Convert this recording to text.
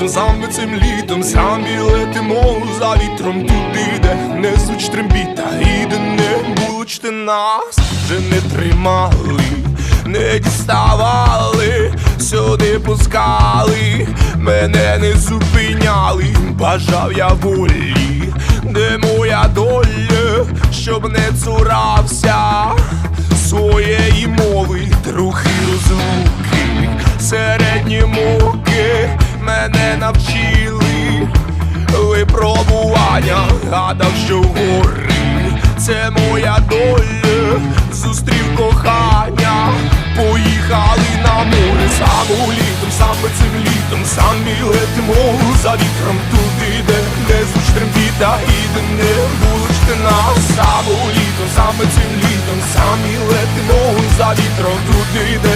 літом, саме цим літом, самі летимо за вітром. Туди, де не звуч трембіта, і де не булочте нас. Вже не тримали, не діставали, сюди пускали, мене не зупиняли, бажав я волі, де моя доля, щоб не цурався? Своєї мови, трохи розлуки, середні муки мене навчили випробування, гадав, що гори це моя доля, зустрів кохання, поїхали на море, саме літом, саме цим літом, самі летимо за вітром туди, де не звуч трембіта і де не булочте нас, саме літом, саме цим літом, самі летимо за вітром туди, де